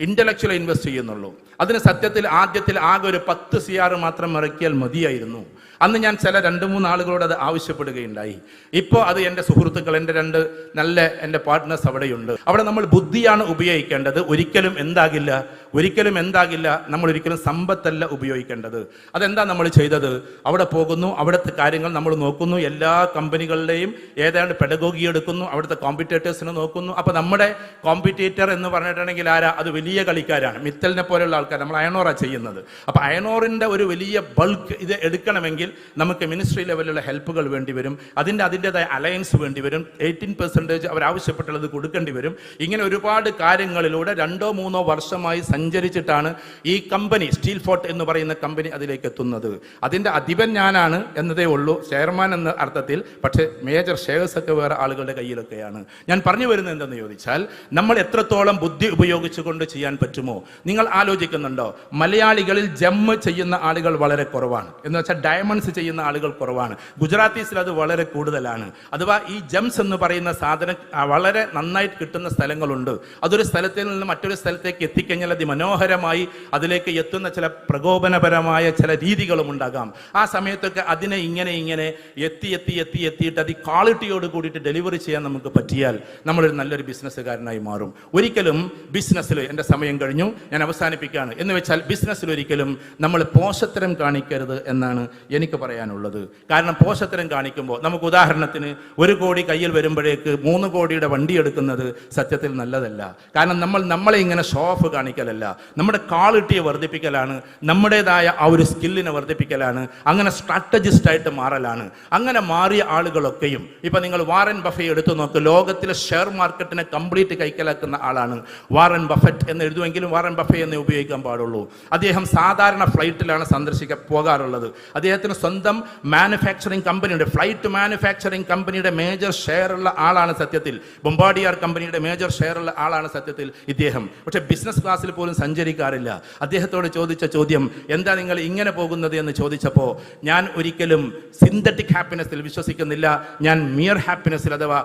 ഇന്റലക്ച്വൽ ഇൻവെസ്റ്റ് ചെയ്യുന്നുള്ളൂ. അതിന് സത്യത്തിൽ ആദ്യത്തിൽ ആകെ ഒരു പത്ത് സി ആർ മാത്രം ഇറക്കിയാൽ മതിയായിരുന്നു. അന്ന് ഞാൻ ചില രണ്ട് മൂന്ന് ആളുകളോട് അത് ആവശ്യപ്പെടുകയുണ്ടായി. ഇപ്പോൾ അത് എന്റെ സുഹൃത്തുക്കൾ എന്റെ രണ്ട് നല്ല എന്റെ പാർട്ട്നേഴ്സ് അവിടെയുണ്ട്. അവിടെ നമ്മൾ ബുദ്ധിയാണ് ഉപയോഗിക്കേണ്ടത്. ഒരിക്കലും എന്താകില്ല ഒരിക്കലും എന്താകില്ല നമ്മൾ ഒരിക്കലും സമ്പത്തല്ല ഉപയോഗിക്കേണ്ടത്. അതെന്താ നമ്മൾ ചെയ്തത്? അവിടെ പോകുന്നു അവിടുത്തെ കാര്യങ്ങൾ നമ്മൾ നോക്കുന്നു എല്ലാ കമ്പനികളുടെയും ഏതാണ്ട് പെഡഗോഗി എടുക്കുന്നു അവിടുത്തെ കോമ്പറ്റേറ്റേഴ്സിനെ നോക്കുന്നു. അപ്പോൾ നമ്മുടെ കോമ്പറ്റേറ്റർ എന്ന് പറഞ്ഞിട്ടുണ്ടെങ്കിൽ ആരാ? അത് വലിയ കളിക്കാരാണ്. മിത്തലിനെ പോലെയുള്ള ആൾക്കാർ. നമ്മൾ അയണോറാണ് ചെയ്യുന്നത്. അപ്പോൾ അയണോറിന്റെ ഒരു വലിയ ബൾക്ക് ഇത് എടുക്കണമെങ്കിൽ നമുക്ക് മിനിസ്ട്രി ലെവലിലുള്ള ഹെൽപ്പുകൾ വേണ്ടി വരും. അതിന്റെ അതിന്റെതായ അലയൻസ് വേണ്ടി വരും. എയ്റ്റീൻ പെർസെന്റേജ് അവർ ആവശ്യപ്പെട്ടുള്ളത് കൊടുക്കേണ്ടി വരും. ഇങ്ങനെ ഒരുപാട് കാര്യങ്ങളിലൂടെ രണ്ടോ മൂന്നോ വർഷമായി സഞ്ചരിച്ചിട്ടാണ് ഈ കമ്പനി സ്റ്റീൽ ഫോർട്ട് എന്ന് പറയുന്ന കമ്പനി അതിലേക്ക് എത്തുന്നത്. അതിന്റെ അധിപൻ ഞാനാണ് എന്നതേ ഉള്ളൂ ചെയർമാൻ എന്ന അർത്ഥത്തിൽ. പക്ഷേ മേജർ ഷെയർസ് ഒക്കെ വേറെ ആളുകളുടെ കയ്യിലൊക്കെയാണ്. ഞാൻ പറഞ്ഞു വരുന്നത് എന്തെന്ന് ചോദിച്ചാൽ നമ്മൾ എത്രത്തോളം ബുദ്ധി ഉപയോഗിച്ചുകൊണ്ട് ചെയ്യാൻ പറ്റുമോ? നിങ്ങൾ ആലോചിക്കുന്നുണ്ടോ? മലയാളികളിൽ ജമ്മ് ചെയ്യുന്ന ആളുകൾ വളരെ കുറവാണ്. എന്ന് വെച്ചാൽ ഡയമണ്ട്സ് ചെയ്യുന്ന ആളുകൾ കുറവാണ്. ഗുജറാത്തീസിൽ അത് വളരെ കൂടുതലാണ്. അഥവാ ഈ ജംസ് എന്ന് പറയുന്ന സാധനം വളരെ നന്നായിട്ട് കിട്ടുന്ന സ്ഥലങ്ങളുണ്ട്. അതൊരു സ്ഥലത്തിൽ നിന്ന് മറ്റൊരു സ്ഥലത്തേക്ക് എത്തിക്കഴിഞ്ഞാൽ അതിമനോഹരമായി അതിലേക്ക് എത്തുന്ന ചില പ്രകോപനപരമായ ചില രീതികളും ഉണ്ടാകാം. ആ സമയത്തൊക്കെ അതിനെ ഇങ്ങനെ ഇങ്ങനെ എത്തി എത്തി എത്തി എത്തിയിട്ട് അത് ക്വാളിറ്റിയോട് കൂടിയിട്ട് ഡെലിവറി ചെയ്യാൻ നമുക്ക് പറ്റിയാൽ നമ്മളൊരു നല്ലൊരു ബിസിനസ്സുകാരനായി മാറും. ഒരിക്കലും ബിസിനസ്സിൽ എന്റെ സമയം കഴിഞ്ഞു ഞാൻ അവസാനിപ്പിക്കുകയാണ്. എന്ന് വെച്ചാൽ ബിസിനസ്സിൽ ഒരിക്കലും നമ്മൾ പോഷത്തരം കാണിക്കരുത് എന്നാണ് എനിക്ക് പറയാനുള്ളത്. കാരണം പോഷത്തരം കാണിക്കുമ്പോൾ നമുക്ക് ഉദാഹരണത്തിന് ഒരു കോടി കയ്യിൽ വരുമ്പോഴേക്ക് മൂന്ന് കോടിയുടെ വണ്ടി എടുക്കുന്നത് സത്യത്തിൽ നല്ലതല്ല. കാരണം നമ്മൾ നമ്മളെ ഇങ്ങനെ ഷോ ഓഫ് കാണിക്കലല്ല. നമ്മുടെ ക്വാളിറ്റിയെ വർദ്ധിപ്പിക്കലാണ്. നമ്മുടേതായ ആ ഒരു സ്കില്ലിനെ വർദ്ധിപ്പിക്കലാണ്. അങ്ങനെ സ്ട്രാറ്റജിസ്റ്റ് ആയിട്ട് മാറലാണ്. അങ്ങനെ മാറിയ ആളുകളൊക്കെയും ഇപ്പം നിങ്ങൾ വാറൻ ബഫെ എടുത്തു നോക്ക് ലോകത്തിലെ ഷെയർ മാർക്കറ്റിനെ കംപ്ലീറ്റ് കൈക്കലാക്കുന്ന ആളാണ് വാറൻ ബഫറ്റ് എന്ന് എഴുതുമെങ്കിലും വാറൻ ബഫെ എന്ന് ഉപയോഗിക്കാൻ പാടുള്ളൂ. അദ്ദേഹം സാധാരണ ഫ്ലൈറ്റിലാണ് സന്ദർശിക്കാൻ പോകാറുള്ളത്. അദ്ദേഹത്തിന് സ്വന്തം മാനുഫാക്ചറിങ് കമ്പനിയുടെ ഫ്ലൈറ്റ് മാനുഫാക്ചറിങ് കമ്പനിയുടെ മേജർ ഷെയർ ഉള്ള ആളാണ് സത്യത്തിൽ. ബൊമ്പാഡിയാർ കമ്പനിയുടെ മേജർ ഷെയർ ഉള്ള ആളാണ് സത്യത്തിൽ ഇദ്ദേഹം. പക്ഷെ ബിസിനസ് ക്ലാസ്സിൽ പോലും സഞ്ചരിക്കാറില്ല. അദ്ദേഹത്തോട് ചോദിച്ച ചോദ്യം എന്താ നിങ്ങൾ ഇങ്ങനെ പോകുന്നത്? എന്ന് ചോദിച്ചപ്പോൾ ഞാൻ ഒരിക്കലും സിന്തറ്റിക് ഹാപ്പിനെസ്സിൽ വിശ്വസിക്കുന്നില്ല. ഞാൻ മിയർ ഹാപ്പിനെസ്സിൽ അഥവാ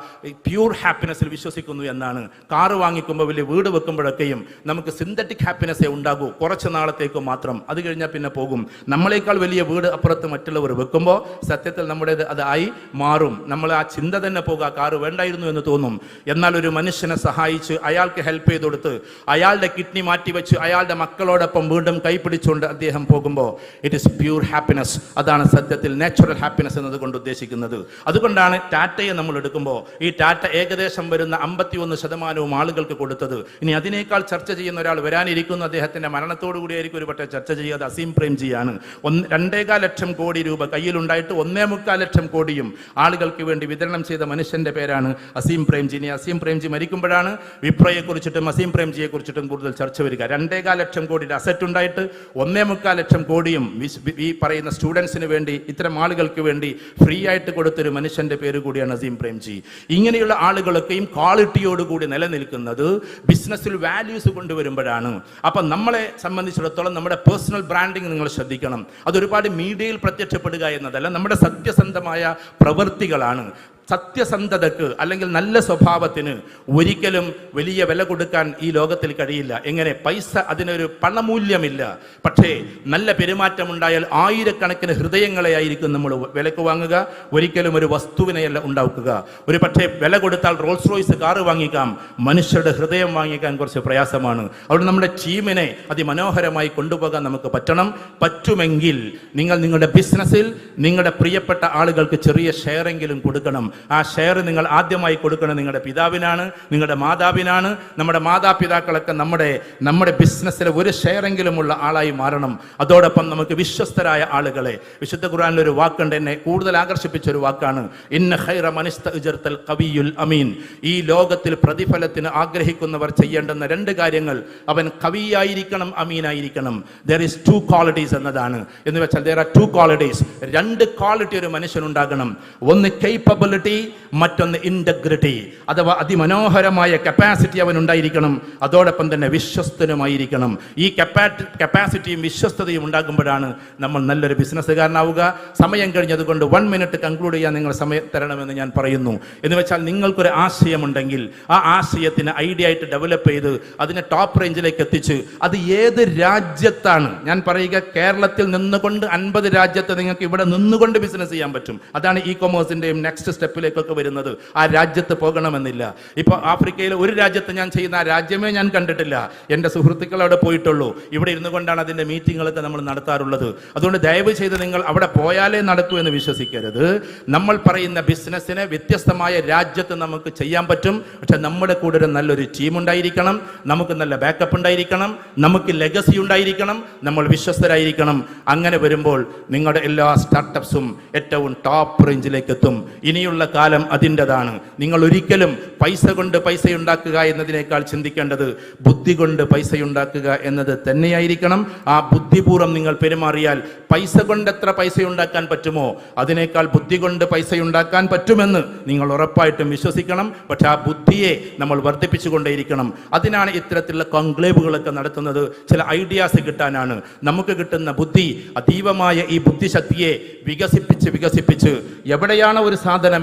പ്യൂർ ഹാപ്പിനെസ്സിൽ വിശ്വസിക്കുന്നു എന്നാണ്. കാറ് വാങ്ങിക്കുമ്പോൾ വലിയ വീട് വെക്കുമ്പോഴൊക്കെയും നമുക്ക് സിന്തറ്റിക് ഹാപ്പിനെസ്സേ ഉണ്ടാകൂ. കുറച്ച് നാളത്തേക്ക് മാത്രം. അത് കഴിഞ്ഞാൽ പിന്നെ പോകും. നമ്മളെക്കാൾ വലിയ വീട് അപ്പുറത്ത് മറ്റുള്ളവർ വെക്കുമ്പോൾ സത്യത്തിൽ നമ്മുടേത് അതായി മാറും. നമ്മൾ ആ ചിന്ത തന്നെ പോകുക കാറ് വേണ്ടായിരുന്നു എന്ന് തോന്നും. എന്നാൽ ഒരു മനുഷ്യനെ സഹായിച്ച് അയാൾക്ക് ഹെൽപ്പ് ചെയ്ത് കൊടുത്ത് അയാളുടെ കിഡ്നി മാറ്റി വെച്ച് അയാളുടെ മക്കളോടൊപ്പം വീണ്ടും കൈപിടിച്ചുകൊണ്ട് അദ്ദേഹം പോകുമ്പോൾ ഇറ്റ് ഇസ് പ്യൂർ ഹാപ്പിനെസ് അതാണ് സത്യത്തിൽ നാച്ചുറൽ ഹാപ്പിനെസ് എന്നതുകൊണ്ട് ഉദ്ദേശിക്കുന്നത്. അതുകൊണ്ടാണ് ടാറ്റയെ നമ്മൾ എടുക്കുമ്പോൾ ഈ ടാറ്റ ഏകദേശം വരുന്ന അമ്പത്തി ഒന്ന് ശതമാനവും ആളുകൾക്ക് കൊടുത്തത്. ഇനി അതിനേക്കാൾ ചർച്ച ചെയ്യുന്ന ഒരാൾ വരാനിരിക്കുന്ന അദ്ദേഹത്തിന്റെ മരണത്തോടു കൂടിയായിരിക്കും ഒരു പക്ഷേ ചർച്ച ചെയ്യാതെ അസീം പ്രേംജിയാണ്. ഒന്ന് രണ്ടേകാൽ ലക്ഷം കോടി രൂപ കയ്യിലുണ്ടായിട്ട് ഒന്നേ മുക്കാൽ ലക്ഷം കോടിയും ആളുകൾക്ക് വേണ്ടി വിതരണം ചെയ്ത മനുഷ്യന്റെ പേരാണ് അസീം പ്രേംജി. ഇനി അസീം പ്രേംജി മരിക്കുമ്പോഴാണ് വിപ്രയെക്കുറിച്ചിട്ടും അസീം പ്രേംജിയെ കുറിച്ചിട്ടും കൂടുതൽ ചർച്ച വരിക. രണ്ടേകാൽ ലക്ഷം കോടി അസറ്റ് ഉണ്ടായിട്ട് ഒന്നേ മുക്കാൽ ലക്ഷം കോടിയും ഈ പറയുന്ന സ്റ്റുഡൻസിന് വേണ്ടി ഇത്തരം ആളുകൾക്ക് വേണ്ടി ഫ്രീ ആയിട്ട് കൊടുത്തൊരു മനുഷ്യന്റെ പേര് കൂടിയാണ് അസീം പ്രേംജി. ഇങ്ങനെയുള്ള ആളുകളൊക്കെയും ക്വാളിറ്റിയോടുകൂടി നിലനിൽക്കുന്നത് ബിസിനസ്സിൽ വാല്യൂസ് കൊണ്ടുവരുമ്പോഴാണ്. അപ്പം നമ്മളെ സംബന്ധിച്ചിടത്തോളം നമ്മുടെ പേഴ്സണൽ ബ്രാൻഡിങ് നിങ്ങൾ ശ്രദ്ധിക്കണം. അതൊരുപാട് മീഡിയയിൽ പ്രത്യക്ഷപ്പെടുക എന്നതല്ല നമ്മുടെ സത്യസന്ധമായ പ്രവൃത്തികളാണ് സത്യസന്ധതക്ക് അല്ലെങ്കിൽ നല്ല സ്വഭാവത്തിന് ഒരിക്കലും വലിയ വില കൊടുക്കാൻ ഈ ലോകത്തിൽ കഴിയില്ല. എങ്ങനെ? പൈസ അതിനൊരു പണമൂല്യമില്ല. പക്ഷേ നല്ല പെരുമാറ്റമുണ്ടായാൽ ആയിരക്കണക്കിന് ഹൃദയങ്ങളെ ആയിരിക്കും നമ്മൾ വിലക്ക് വാങ്ങുക. ഒരിക്കലും ഒരു വസ്തുവിനെയല്ല ഉണ്ടാക്കുക. ഒരു പക്ഷേ വില കൊടുത്താൽ റോൾസ് റോയ്സ് കാറ് വാങ്ങിക്കാം. മനുഷ്യരുടെ ഹൃദയം വാങ്ങിക്കാൻ കുറച്ച് പ്രയാസമാണ്. അതുകൊണ്ട് നമ്മുടെ ടീമിനെ അതിമനോഹരമായി കൊണ്ടുപോകാൻ നമുക്ക് പറ്റണം. പറ്റുമെങ്കിൽ നിങ്ങൾ നിങ്ങളുടെ ബിസിനസ്സിൽ നിങ്ങളുടെ പ്രിയപ്പെട്ട ആളുകൾക്ക് ചെറിയ ഷെയറെങ്കിലും കൊടുക്കണം. ആ ഷെയർ നിങ്ങൾ ആദ്യമായി കൊടുക്കണം നിങ്ങളുടെ പിതാവിനാണ് നിങ്ങളുടെ മാതാവിനാണ്. നമ്മുടെ മാതാപിതാക്കളൊക്കെ നമ്മുടെ നമ്മുടെ ബിസിനസ്സിലെ ഒരു ഷെയറെങ്കിലുമുള്ള ആളായി മാറണം. അതോടൊപ്പം നമുക്ക് വിശ്വസ്തരായ ആളുകളെ വിശുദ്ധ ഖുറാനിലൊരു വാക്കുണ്ട് എന്നെ കൂടുതൽ ആകർഷിപ്പിച്ച ഒരു വാക്കാണ്. ഇന്ന ഹൈറ മനിസ്ത ഉജർത്തൽ കവിയുൽ അമീൻ. ഈ ലോകത്തിൽ പ്രതിഫലത്തിന് ആഗ്രഹിക്കുന്നവർ ചെയ്യേണ്ടുന്ന രണ്ട് കാര്യങ്ങൾ അവൻ കവിയായിരിക്കണം അമീനായിരിക്കണം. ദർ ഇസ് ടു ക്വാളിറ്റീസ് എന്നതാണ്. എന്ന് വെച്ചാൽ ദർ ആർ ടു ക്വാളിറ്റീസ് രണ്ട് ക്വാളിറ്റി ഒരു മനുഷ്യനുണ്ടാകണം. ഒന്ന് കേപ്പബിലിറ്റി മറ്റൊന്ന് ഇന്റഗ്രിറ്റി അഥവാ അതിമനോഹരമായ കപ്പാസിറ്റി അവൻ ഉണ്ടായിരിക്കണം അതോടൊപ്പം തന്നെ വിശ്വസ്തനുമായിരിക്കണം. ഈ കപ്പാറ്റി കപ്പാസിറ്റിയും വിശ്വസ്തതയും ഉണ്ടാകുമ്പോഴാണ് നമ്മൾ നല്ലൊരു ബിസിനസ്സുകാരനാവുക സമയം കഴിഞ്ഞതുകൊണ്ട് വൺ മിനിറ്റ് കൺക്ലൂഡ് ചെയ്യാൻ നിങ്ങൾ സമയം തരണമെന്ന് ഞാൻ പറയുന്നു. എന്ന് വെച്ചാൽ നിങ്ങൾക്കൊരു ആശയമുണ്ടെങ്കിൽ ആ ആശയത്തിന് ഐഡിയ ആയിട്ട് ഡെവലപ്പ് ചെയ്ത് അതിനെ ടോപ്പ് റേഞ്ചിലേക്ക് എത്തിച്ച് അത് ഏത് രാജ്യത്താണ്? ഞാൻ പറയുക കേരളത്തിൽ നിന്നുകൊണ്ട് അൻപത് രാജ്യത്ത് നിങ്ങൾക്ക് ഇവിടെ നിന്നുകൊണ്ട് ബിസിനസ് ചെയ്യാൻ പറ്റും. അതാണ് ഇ കൊമേഴ്സിന്റെയും നെക്സ്റ്റ് സ്റ്റെപ്പിലേക്കൊക്കെ വരുന്നത് ആ രാജ്യത്ത് പോകണമെന്നില്ല. ഇപ്പോൾ ആഫ്രിക്കയിൽ ഒരു രാജ്യത്ത് ഞാൻ ചെയ്യുന്ന ആ രാജ്യമേ ഞാൻ കണ്ടിട്ടില്ല. എന്റെ സുഹൃത്തുക്കൾ അവിടെ പോയിട്ടുള്ളൂ. ഇവിടെ ഇരുന്നു കൊണ്ടാണ് അതിന്റെ മീറ്റിങ്ങുകളൊക്കെ നമ്മൾ നടത്താറുള്ളത്. അതുകൊണ്ട് ദയവ് ചെയ്ത് നിങ്ങൾ അവിടെ പോയാലേ നടക്കൂ എന്ന് വിശ്വസിക്കരുത്. നമ്മൾ പറയുന്ന ബിസിനസ്സിനെ വ്യത്യസ്തമായ രാജ്യത്ത് നമുക്ക് ചെയ്യാൻ പറ്റും. പക്ഷെ നമ്മുടെ കൂടെ ഒരു നല്ലൊരു ടീം ഉണ്ടായിരിക്കണം. നമുക്ക് നല്ല ബാക്കപ്പ് ഉണ്ടായിരിക്കണം. നമുക്ക് ലെഗസി ഉണ്ടായിരിക്കണം. നമ്മൾ വിശ്വസ്തരായിരിക്കണം. അങ്ങനെ വരുമ്പോൾ നിങ്ങളുടെ എല്ലാ സ്റ്റാർട്ടപ്സും ഏറ്റവും ടോപ്പ് റേഞ്ചിലേക്ക് എത്തും. ഇനിയുള്ള കാലം അതിന്റെതാണ്. നിങ്ങൾ ഒരിക്കലും പൈസ കൊണ്ട് പൈസ ഉണ്ടാക്കുക എന്നതിനേക്കാൾ ചിന്തിക്കേണ്ടത് ബുദ്ധി കൊണ്ട് പൈസ ഉണ്ടാക്കുക എന്നത് തന്നെയായിരിക്കണം. ആ ബുദ്ധിപൂർവം നിങ്ങൾ പെരുമാറിയാൽ പൈസ കൊണ്ട് എത്ര പൈസ ഉണ്ടാക്കാൻ പറ്റുമോ? അതിനേക്കാൾ ബുദ്ധി കൊണ്ട് പൈസ ഉണ്ടാക്കാൻ പറ്റുമെന്ന് നിങ്ങൾ ഉറപ്പായിട്ടും വിശ്വസിക്കണം. പക്ഷെ ആ ബുദ്ധിയെ നമ്മൾ വർദ്ധിപ്പിച്ചുകൊണ്ടേയിരിക്കണം. അതിനാണ് ഇത്തരത്തിലുള്ള കോൺക്ലേവുകളൊക്കെ നടത്തുന്നത്. ചില ഐഡിയാസ് കിട്ടാനാണ്. നമുക്ക് കിട്ടുന്ന ബുദ്ധി അതീവമായ ഈ ബുദ്ധിശക്തിയെ വികസിപ്പിച്ച് വികസിപ്പിച്ച് എവിടെയാണ് ഒരു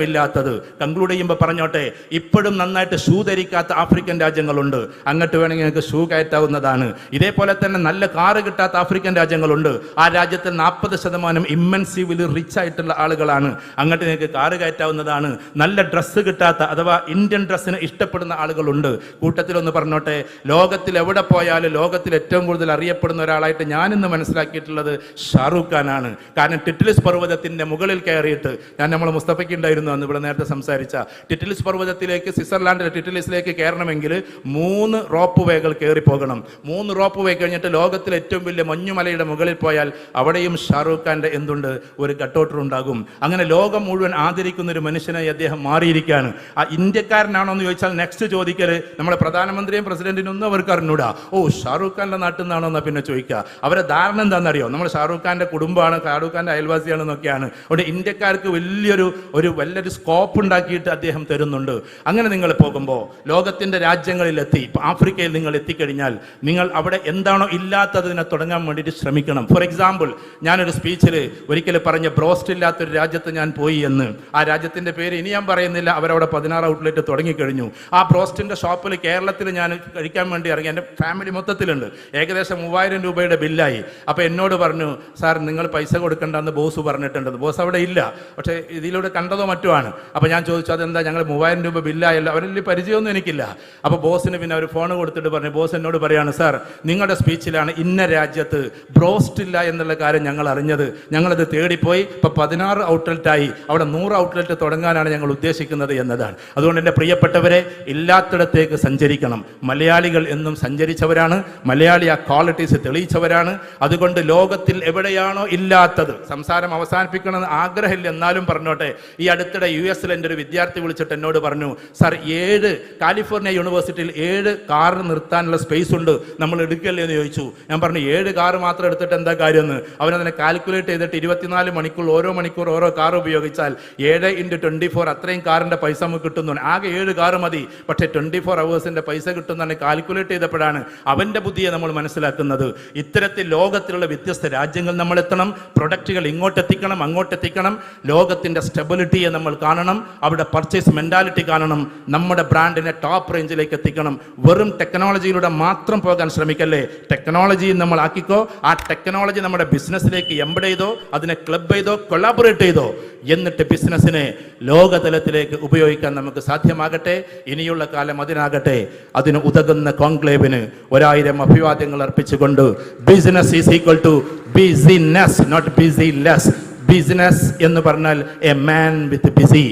സാധനമില്ലാത്തത് കൺക്ലൂഡ് ചെയ്യുമ്പോൾ പറഞ്ഞോട്ടെ ഇപ്പോഴും നന്നായിട്ട് ഷൂ ധരിക്കാത്ത ആഫ്രിക്കൻ രാജ്യങ്ങളുണ്ട്. അങ്ങോട്ട് വേണമെങ്കിൽ നിങ്ങൾക്ക് ഷൂ കയറ്റാവുന്നതാണ്. ഇതേപോലെ തന്നെ നല്ല കാറ് കിട്ടാത്ത ആഫ്രിക്കൻ രാജ്യങ്ങളുണ്ട്. ആ രാജ്യത്തിൽ നാൽപ്പത് ശതമാനം ഇമ്മൻസീവിൽ റിച്ച് ആയിട്ടുള്ള ആളുകളാണ്. അങ്ങോട്ട് നിങ്ങൾക്ക് കാറ് കയറ്റാവുന്നതാണ്. നല്ല ഡ്രസ്സ് കിട്ടാത്ത അഥവാ ഇന്ത്യൻ ഡ്രസ്സിന് ഇഷ്ടപ്പെടുന്ന ആളുകളുണ്ട്. കൂട്ടത്തിലൊന്ന് പറഞ്ഞോട്ടെ ലോകത്തിൽ എവിടെ പോയാലും ലോകത്തിൽ ഏറ്റവും കൂടുതൽ അറിയപ്പെടുന്ന ഒരാളായിട്ട് ഞാനിന്ന് മനസ്സിലാക്കിയിട്ടുള്ളത് ഷാറൂഖ് ഖാനാണ്. കാരണം ടിറ്റ്ലിസ് പർവതത്തിന്റെ മുകളിൽ കയറിയിട്ട് ഞാൻ നമ്മൾ മുസ്തഫയ്ക്ക് ഉണ്ടായിരുന്നു അന്ന് ഇവിടെ നേരത്തെ സംസാരിച്ച ടിറ്റിലിസ് പർവതത്തിലേക്ക് സ്വിറ്റ്സർലാൻഡിലെ ടിറ്റിലിസിലേക്ക് കയറണമെങ്കിൽ മൂന്ന് റോപ്പ് വേകൾ കയറി പോകണം. മൂന്ന് റോപ്പ് വേ കഴിഞ്ഞിട്ട് ലോകത്തിലെ ഏറ്റവും വലിയ മഞ്ഞുമലയുടെ മുകളിൽ പോയാൽ അവിടെയും ഷാറൂഖ് ഖാന്റെ എന്തുണ്ട്? ഒരു കട്ടോട്ടർ ഉണ്ടാകും. അങ്ങനെ ലോകം മുഴുവൻ ആദരിക്കുന്ന ഒരു മനുഷ്യനെ അദ്ദേഹം മാറിയിരിക്കുകയാണ്. ആ ഇന്ത്യക്കാരനാണോ എന്ന് ചോദിച്ചാൽ നെക്സ്റ്റ് ചോദിക്കൽ നമ്മുടെ പ്രധാനമന്ത്രിയും പ്രസിഡന്റിനും ഒന്നും അവർക്ക് അറിഞ്ഞൂടാ. ഓ ഷാറൂഖ് ഖാന്റെ നാട്ടിൽ നിന്നാണോ എന്നാ പിന്നെ ചോദിക്കുക. അവരെ ധാരണ എന്താണെന്നറിയോ? നമ്മൾ ഷാറൂഖ് ഖാന്റെ കുടുംബമാണ് ഷാറൂഖ് ഖാന്റെ അയൽവാസിയാണെന്നൊക്കെയാണ്. അവിടെ ഇന്ത്യക്കാർക്ക് വലിയൊരു ഒരു വലിയൊരു സ്കോപ്പ് ഉണ്ടാക്കിയിട്ട് അദ്ദേഹം തരുന്നുണ്ട്. അങ്ങനെ നിങ്ങൾ പോകുമ്പോൾ ലോകത്തിന്റെ രാജ്യങ്ങളിലെത്തി ഇപ്പോൾ ആഫ്രിക്കയിൽ നിങ്ങൾ എത്തിക്കഴിഞ്ഞാൽ നിങ്ങൾ അവിടെ എന്താണോ ഇല്ലാത്തതിനെ തുടങ്ങാൻ വേണ്ടിയിട്ട് ശ്രമിക്കണം. ഫോർ എക്സാമ്പിൾ ഞാനൊരു സ്പീച്ചിൽ ഒരിക്കൽ പറഞ്ഞ ബ്രോസ്റ്റ് ഇല്ലാത്തൊരു രാജ്യത്ത് ഞാൻ പോയി എന്ന്. ആ രാജ്യത്തിന്റെ പേര് ഇനി ഞാൻ പറയുന്നില്ല. അവരവിടെ പതിനാറ് ഔട്ട്ലെറ്റ് തുടങ്ങിക്കഴിഞ്ഞു. ആ ബ്രോസ്റ്റിന്റെ ഷോപ്പിൽ കേരളത്തിൽ ഞാൻ കഴിക്കാൻ വേണ്ടി ഇറങ്ങി. എന്റെ ഫാമിലി മൊത്തത്തിലുണ്ട്. ഏകദേശം മൂവായിരം രൂപയുടെ ബില്ലായി. അപ്പോൾ എന്നോട് പറഞ്ഞു സാർ നിങ്ങൾ പൈസ കൊടുക്കേണ്ടെന്ന് ബോസ് പറഞ്ഞിട്ടുണ്ടെന്ന് ബോസ് അവിടെ ഇല്ല. പക്ഷേ ഇതിലൂടെ കണ്ടതോ മറ്റോ ആണ് അപ്പോൾ ഞാൻ ചോദിച്ചു അതെന്താ ഞങ്ങൾ മൂവായിരം രൂപ ബില്ലായല്ലോ? അവരിൽ പരിചയമൊന്നും എനിക്കില്ല. അപ്പോൾ ബോസിന് പിന്നെ അവർ ഫോൺ കൊടുത്തിട്ട് പറഞ്ഞു ബോസ് എന്നോട് പറയാണ് സാർ നിങ്ങളുടെ സ്പീച്ചിലാണ് ഇന്ന രാജ്യത്ത് ബ്രോസ്റ്റ് ഇല്ല എന്നുള്ള കാര്യം ഞങ്ങൾ അറിഞ്ഞത്. ഞങ്ങളത് തേടിപ്പോയി. ഇപ്പം പതിനാറ് ഔട്ട്ലെറ്റായി. അവിടെ നൂറ് ഔട്ട്ലെറ്റ് തുടങ്ങാനാണ് ഞങ്ങൾ ഉദ്ദേശിക്കുന്നത് എന്നതാണ്. അതുകൊണ്ട് എന്റെ പ്രിയപ്പെട്ടവരെ ഇല്ലാത്തിടത്തേക്ക് സഞ്ചരിക്കണം. മലയാളികൾ എന്നും സഞ്ചരിച്ചവരാണ്. മലയാളി ആ ക്വാളിറ്റീസ് തെളിയിച്ചവരാണ്. അതുകൊണ്ട് ലോകത്തിൽ എവിടെയാണോ ഇല്ലാത്തത്. സംസാരം അവസാനിപ്പിക്കണമെന്ന് ആഗ്രഹമില്ല എന്നാലും പറഞ്ഞോട്ടെ. ഈ അടുത്തിടെ യു എസിൽ എന്റെ ഒരു വിദ്യാർത്ഥി വിളിച്ചിട്ട് എന്നോട് പറഞ്ഞു സർ ഏഴ് കാലിഫോർണിയ യൂണിവേഴ്സിറ്റിയിൽ ഏഴ് കാർ നിർത്താനുള്ള സ്പേസ് ഉണ്ട്. നമ്മൾ എടുക്കല്ലേ? എന്ന് ചോദിച്ചു. ഞാൻ പറഞ്ഞു ഏഴ് കാർ മാത്രം എടുത്തിട്ട് എന്താ കാര്യമെന്ന്? അവനതിനെ കാൽക്കുലേറ്റ് ചെയ്തിട്ട് ഇരുപത്തിനാല് മണിക്കൂർ ഓരോ മണിക്കൂർ ഓരോ കാർ ഉപയോഗിച്ചാൽ ഏഴ് ഇന്റു ട്വന്റി ഫോർ അത്രയും കാറിന്റെ പൈസ നമുക്ക് കിട്ടുന്നു ആകെ ഏഴ് കാർ മതി. പക്ഷേ ട്വന്റി ഫോർ അവേഴ്സിന്റെ പൈസ കിട്ടുന്നതാണ് കാൽക്കുലേറ്റ് ചെയ്തപ്പോഴാണ് അവന്റെ ബുദ്ധിയെ നമ്മൾ മനസ്സിലാക്കുന്നത്. ഇത്തരത്തിൽ ലോകത്തിലുള്ള വ്യത്യസ്ത രാജ്യങ്ങൾ നമ്മൾ എത്തണം പ്രൊഡക്റ്റുകൾ ഇങ്ങോട്ടെത്തിക്കണം അങ്ങോട്ടെത്തിക്കണം. ലോകത്തിന്റെ സ്റ്റെബിലിറ്റിയെ നമ്മൾ കാണണം അവിടെ പർച്ചേസ് മെന്റാലിറ്റി കാണണം നമ്മുടെ ബ്രാൻഡിനെ ടോപ്പ് റേഞ്ചിലേക്ക് എത്തിക്കണം. വെറും ടെക്നോളജിയിലൂടെ മാത്രം പോകാൻ ശ്രമിക്കല്ലേ? ടെക്നോളജി നമ്മൾ ആക്കിക്കോ ആ ടെക്നോളജി നമ്മുടെ ബിസിനസ്സിലേക്ക് എംബഡ് ചെയ്തോ അതിനെ ക്ലബ് ചെയ്തോ കൊളാബറേറ്റ് ചെയ്തോ. എന്നിട്ട് ബിസിനസ്സിനെ ലോകതലത്തിലേക്ക് ഉപയോഗിക്കാൻ നമുക്ക് സാധ്യമാകട്ടെ ഇനിയുള്ള കാലം അതിനാകട്ടെ. അതിന് ഉതകുന്ന കോൺക്ലേവിന് ഒരായിരം അഭിവാദ്യങ്ങൾ അർപ്പിച്ചുകൊണ്ട് business is equal to business not busy less business എന്ന് പറഞ്ഞാൽ a man with busy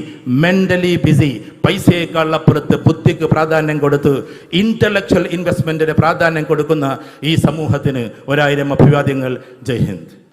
mentally busy പൈസയേക്കാൾ അപ്പുറത്ത് ബുദ്ധിക്ക് പ്രാധാന്യം കൊടുത്ത് ഇന്റലക്ച്വൽ ഇൻവെസ്റ്റ്മെന്റിന് പ്രാധാന്യം കൊടുക്കുന്ന ഈ സമൂഹത്തിന് ഒരായിരം അഭിവാദ്യങ്ങൾ. ജയ് ഹിന്ദ്.